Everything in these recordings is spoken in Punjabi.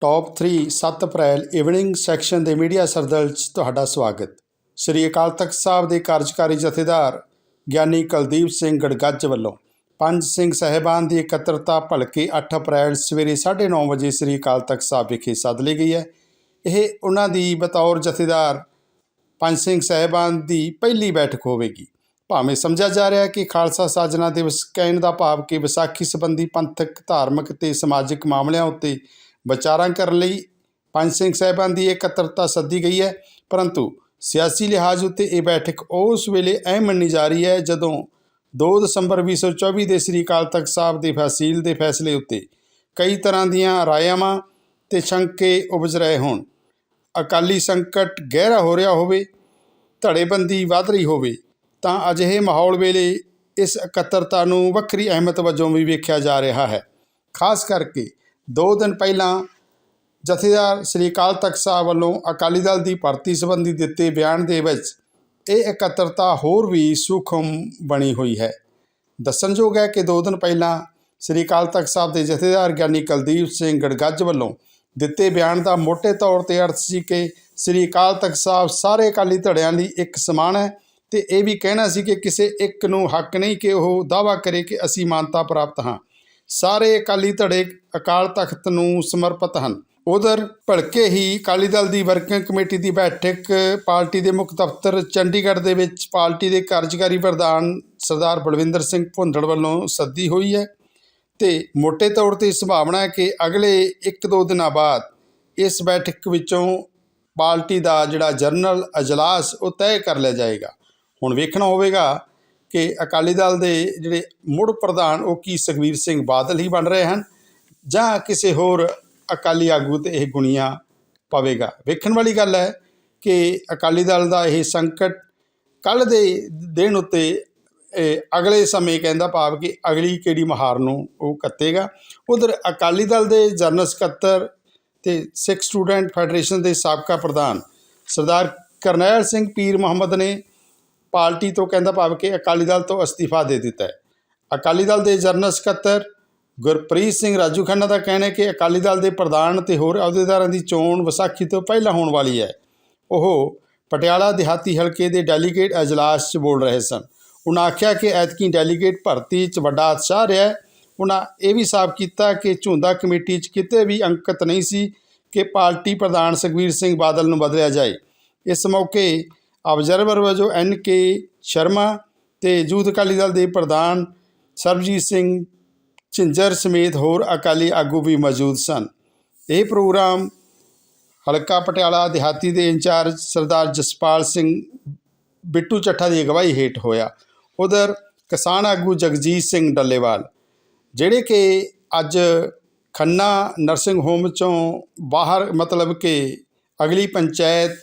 ਟੌਪ 3 7 ਅਪ੍ਰੈਲ ਇਵਨਿੰਗ ਸੈਕਸ਼ਨ ਦੇ ਮੀਡੀਆ ਸਰਦਲ 'ਚ ਤੁਹਾਡਾ ਸਵਾਗਤ। ਸ੍ਰੀ ਅਕਾਲ ਤਖਤ ਸਾਹਿਬ ਦੇ ਕਾਰਜਕਾਰੀ ਜਥੇਦਾਰ ਗਿਆਨੀ ਕੁਲਦੀਪ ਸਿੰਘ ਗੜਗੱਜ ਵੱਲੋਂ ਪੰਜ ਸਿੰਘ ਸਹਿਬਾਨ ਦੀ ਇਕੱਤਰਤਾ ਭਲਕੇ 8 ਅਪ੍ਰੈਲ ਸਵੇਰੇ 9:30 ਵਜੇ ਸ੍ਰੀ ਅਕਾਲ ਤਖਤ ਸਾਹਿਬ ਵਿਖੇ ਸੱਦ ਲਈ ਗਈ ਹੈ। ਇਹ ਉਹਨਾਂ ਦੀ ਬਤੌਰ ਜਥੇਦਾਰ ਪੰਜ ਸਿੰਘ ਸਹਿਬਾਨ ਦੀ ਪਹਿਲੀ ਬੈਠਕ ਹੋਵੇਗੀ। ਭਾਵੇਂ ਸਮਝਿਆ ਜਾ ਰਿਹਾ ਹੈ ਕਿ ਖਾਲਸਾ ਸਾਜਨਾ ਦਿਵਸ ਕਹਿਣ ਦਾ ਭਾਵ ਕਿ ਵਿਸਾਖੀ ਸੰਬੰਧੀ ਪੰਥਕ, ਧਾਰਮਿਕ ਤੇ ਸਮਾਜਿਕ ਮਾਮਲਿਆਂ ਉੱਤੇ ਵਿਚਾਰਾਂ ਕਰਨ ਲਈ ਪੰਜ ਸਿੰਘ ਸਾਹਿਬਾਂ ਦੀ ਇਕੱਤਰਤਾ ਸੱਦੀ ਗਈ ਹੈ। ਪਰੰਤੂ ਸਿਆਸੀ ਲਿਹਾਜ਼ ਉੱਤੇ ਇਹ ਬੈਠਕ ਉਸ ਵੇਲੇ ਅਹਿਮ ਮੰਨੀ ਜਾ ਰਹੀ ਹੈ ਜਦੋਂ 2 ਦਸੰਬਰ 2024 ਦੇ ਸ੍ਰੀ ਅਕਾਲ ਤਖਤ ਸਾਹਿਬ ਦੇ ਫੈਸੀਲ ਦੇ ਫੈਸਲੇ ਉੱਤੇ ਕਈ ਤਰ੍ਹਾਂ ਦੀਆਂ ਰਾਇਆਵਾਂ ਤੇ ਸ਼ੰਕੇ ਉਪਜ ਰਹੇ ਹੋਣ। ਅਕਾਲੀ ਸੰਕਟ ਗਹਿਰਾ ਹੋ ਰਿਹਾ ਹੋਵੇ, ਧੜੇਬੰਦੀ ਵਧ ਰਹੀ ਹੋਵੇ, ਤਾਂ ਅਜਿਹੇ ਮਾਹੌਲ ਵੇਲੇ ਇਸ ਇਕੱਤਰਤਾ ਨੂੰ ਵੱਖਰੀ ਅਹਿਮਤ ਵਜੋਂ ਵੀ ਵੇਖਿਆ ਜਾ ਰਿਹਾ ਹੈ। ਖਾਸ ਕਰਕੇ ਦੋ ਦਿਨ ਪਹਿਲਾਂ ਜਥੇਦਾਰ ਸ੍ਰੀ ਅਕਾਲ ਤਖਤ ਸਾਹਿਬ ਵੱਲੋਂ ਅਕਾਲੀ ਦਲ ਦੀ ਭਰਤੀ ਸੰਬੰਧੀ ਦਿੱਤੇ ਬਿਆਨ ਦੇ ਵਿੱਚ ਇਹ ਇਕੱਤਰਤਾ ਹੋਰ ਵੀ ਸੂਖਮ ਬਣੀ ਹੋਈ ਹੈ। ਦੱਸਣਯੋਗ ਹੈ ਕਿ ਦੋ ਦਿਨ ਪਹਿਲਾਂ ਸ੍ਰੀ ਅਕਾਲ ਤਖਤ ਸਾਹਿਬ ਦੇ ਜਥੇਦਾਰ ਗਿਆਨੀ ਕੁਲਦੀਪ ਸਿੰਘ ਗੜਗੱਜ ਵੱਲੋਂ ਦਿੱਤੇ ਬਿਆਨ ਦਾ ਮੋٹے ਤੌਰ ਤੇ ਅਰਥ ਸੀ ਕਿ ਸ੍ਰੀ ਅਕਾਲ ਤਖਤ ਸਾਹਿਬ ਸਾਰੇ ਅਕਾਲੀ ਧੜਿਆਂ ਲਈ ਇੱਕ ਸਮਾਨ ਹੈ ਤੇ ਇਹ ਵੀ ਕਹਿਣਾ ਸੀ ਕਿ ਕਿਸੇ ਇੱਕ ਨੂੰ ਹੱਕ ਨਹੀਂ ਕਿ ਉਹ ਦਾਵਾ ਕਰੇ ਕਿ ਅਸੀਂ ਮਾਨਤਾ ਪ੍ਰਾਪਤ ਹਾਂ। ਸਾਰੇ ਅਕਾਲੀ ਧੜੇ ਅਕਾਲ ਤਖਤ ਨੂੰ ਸਮਰਪਿਤ ਹਨ। ਉਧਰ ਭਲਕੇ ਹੀ ਅਕਾਲੀ ਦਲ ਦੀ ਵਰਕਿੰਗ ਕਮੇਟੀ ਦੀ ਬੈਠਕ ਪਾਰਟੀ ਦੇ ਮੁੱਖ ਦਫ਼ਤਰ ਚੰਡੀਗੜ੍ਹ ਦੇ ਵਿੱਚ ਪਾਰਟੀ ਦੇ ਕਾਰਜਕਾਰੀ ਪ੍ਰਧਾਨ ਸਰਦਾਰ ਬਲਵਿੰਦਰ ਸਿੰਘ ਭੁੰਦੜ ਵੱਲੋਂ ਸੱਦੀ ਹੋਈ ਹੈ ਤੇ ਮੋٹے ਤੌਰ ਤੇ ਸੰਭਾਵਨਾ ਹੈ ਕਿ ਅਗਲੇ 1-2 ਦਿਨਾਂ ਬਾਅਦ ਇਸ ਬੈਠਕ ਵਿੱਚੋਂ ਪਾਰਟੀ ਦਾ ਜਿਹੜਾ ਜਨਰਲ ਅਜਲਾਸ ਉਹ ਤੈਅ ਕਰ ਲਿਆ ਜਾਏਗਾ। ਹੁਣ ਵੇਖਣਾ ਹੋਵੇਗਾ ਕਿ ਅਕਾਲੀ ਦਲ ਦੇ ਜਿਹੜੇ ਮੁੜ ਪ੍ਰਧਾਨ ਉਹ ਕੀ ਸੁਖਬੀਰ ਸਿੰਘ ਬਾਦਲ ਹੀ ਬਣ ਰਹੇ ਹਨ ਜਾਂ ਕਿਸੇ ਹੋਰ ਅਕਾਲੀ ਆਗੂ ਤੇ ਇਹ ਗੁਣੀਆਂ ਪਵੇਗਾ। ਵੇਖਣ ਵਾਲੀ ਗੱਲ ਹੈ ਕਿ ਅਕਾਲੀ ਦਲ ਦਾ ਇਹ ਸੰਕਟ ਕੱਲ ਦੇ ਦਿਨ ਉੱਤੇ, ਇਹ ਅਗਲੇ ਸਮੇਂ ਕਹਿੰਦਾ ਭਾਵ ਕਿ ਅਗਲੀ ਕਿਹੜੀ ਮਹਾਰ ਨੂੰ ਉਹ ਕੱਤੇਗਾ। ਉਧਰ ਅਕਾਲੀ ਦਲ ਦੇ ਜਨਰਲ ਸਕੱਤਰ ਤੇ ਸਿੱਖ ਸਟੂਡੈਂਟ ਫੈਡਰੇਸ਼ਨ ਦੇ ਸਾਬਕਾ ਪ੍ਰਧਾਨ ਸਰਦਾਰ ਕਰਨੈਲ ਸਿੰਘ ਪੀਰ ਮੁਹੰਮਦ ਨੇ ਪਾਰਟੀ ਤੋਂ ਕਹਿੰਦਾ ਭਾਵ ਕਿ ਅਕਾਲੀ ਦਲ ਤੋਂ ਅਸਤੀਫਾ ਦੇ ਦਿੱਤਾ ਹੈ। ਅਕਾਲੀ ਦਲ ਦੇ ਜਨਰਲ ਸਕੱਤਰ ਗੁਰਪ੍ਰੀਤ ਸਿੰਘ ਰਾਜੂ ਖੰਨਾ ਦਾ ਕਹਿਣਾ ਹੈ ਕਿ ਅਕਾਲੀ ਦਲ ਦੇ ਪ੍ਰਧਾਨ ਤੇ ਹੋਰ ਅਹੁਦੇਦਾਰਾਂ ਦੀ ਚੋਣ ਵਿਸਾਖੀ ਤੋਂ ਪਹਿਲਾਂ ਹੋਣ ਵਾਲੀ ਹੈ। ਉਹ ਪਟਿਆਲਾ ਦਿਹਾਤੀ ਹਲਕੇ ਦੇ ਡੈਲੀਗੇਟ ਅਜਲਾਸ 'ਚ ਬੋਲ ਰਹੇ ਸਨ। ਉਹਨਾਂ ਆਖਿਆ ਕਿ ਐਤਕੀ ਡੈਲੀਗੇਟ ਭਰਤੀ 'ਚ ਵੱਡਾ ਉਤਸ਼ਾਹ ਰਿਹਾ ਉਹਨਾਂ ਇਹ ਵੀ ਸਾਫ਼ ਕੀਤਾ ਕਿ ਝੁੰਦਾ ਕਮੇਟੀ 'ਚ ਕਿਤੇ ਵੀ ਅੰਕਤ ਨਹੀਂ ਸੀ ਕਿ ਪਾਰਟੀ ਪ੍ਰਧਾਨ ਸੁਖਬੀਰ ਸਿੰਘ ਬਾਦਲ ਨੂੰ ਬਦਲਿਆ ਜਾਏ। ਇਸ ਮੌਕੇ ਆਬਜ਼ਰਵਰ ਵਜੋਂ ਐਨ ਕੇ ਸ਼ਰਮਾ ਤੇ ਯੂਥ ਅਕਾਲੀ ਦਲ ਦੇ ਪ੍ਰਧਾਨ ਸਰਬਜੀਤ ਸਿੰਘ ਝਿੰਜਰ ਸਮੇਤ ਹੋਰ ਅਕਾਲੀ ਆਗੂ ਵੀ ਮੌਜੂਦ ਸਨ। ਇਹ ਪ੍ਰੋਗਰਾਮ ਹਲਕਾ ਪਟਿਆਲਾ ਦਿਹਾਤੀ ਦੇ ਇੰਚਾਰਜ ਸਰਦਾਰ ਜਸਪਾਲ ਸਿੰਘ ਬਿੱਟੂ ਚੱਠਾ ਦੀ ਅਗਵਾਈ ਹੇਠ ਹੋਇਆ। ਉਧਰ ਕਿਸਾਨ ਆਗੂ ਜਗਜੀਤ ਸਿੰਘ ਡੱਲੇਵਾਲ, ਜਿਹੜੇ ਕਿ ਅੱਜ ਖੰਨਾ ਨਰਸਿੰਗ ਹੋਮ ਚੋਂ ਬਾਹਰ ਮਤਲਬ ਕਿ ਅਗਲੀ ਪੰਚਾਇਤ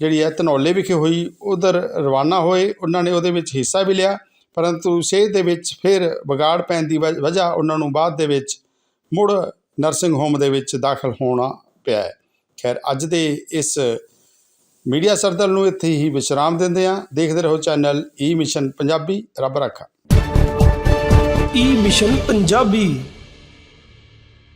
ਜਿਹੜੀ ਹੈ ਧਨੌਲੇ ਵਿਖੇ ਹੋਈ, ਉਧਰ ਰਵਾਨਾ ਹੋਏ, ਉਹਨਾਂ ਨੇ ਉਹਦੇ ਵਿੱਚ ਹਿੱਸਾ ਵੀ ਲਿਆ, ਪਰੰਤੂ ਸਿਹਤ ਦੇ ਵਿੱਚ ਫਿਰ ਵਿਗਾੜ ਪੈਣ ਦੀ ਵਜ- ਵਜ੍ਹਾ ਉਹਨਾਂ ਨੂੰ ਬਾਅਦ ਦੇ ਵਿੱਚ ਮੁੜ ਨਰਸਿੰਗ ਹੋਮ ਦੇ ਵਿੱਚ ਦਾਖਲ ਹੋਣਾ ਪਿਆ ਖੈਰ, ਅੱਜ ਦੇ ਇਸ ਮੀਡੀਆ ਸਰਦਲ ਨੂੰ ਇੱਥੇ ਹੀ ਵਿਸ਼ਰਾਮ ਦਿੰਦੇ ਹਾਂ। ਦੇਖਦੇ ਰਹੋ channel e E mission Punjabi, ਰੱਬ ਰੱਖਾ। E mission Punjabi.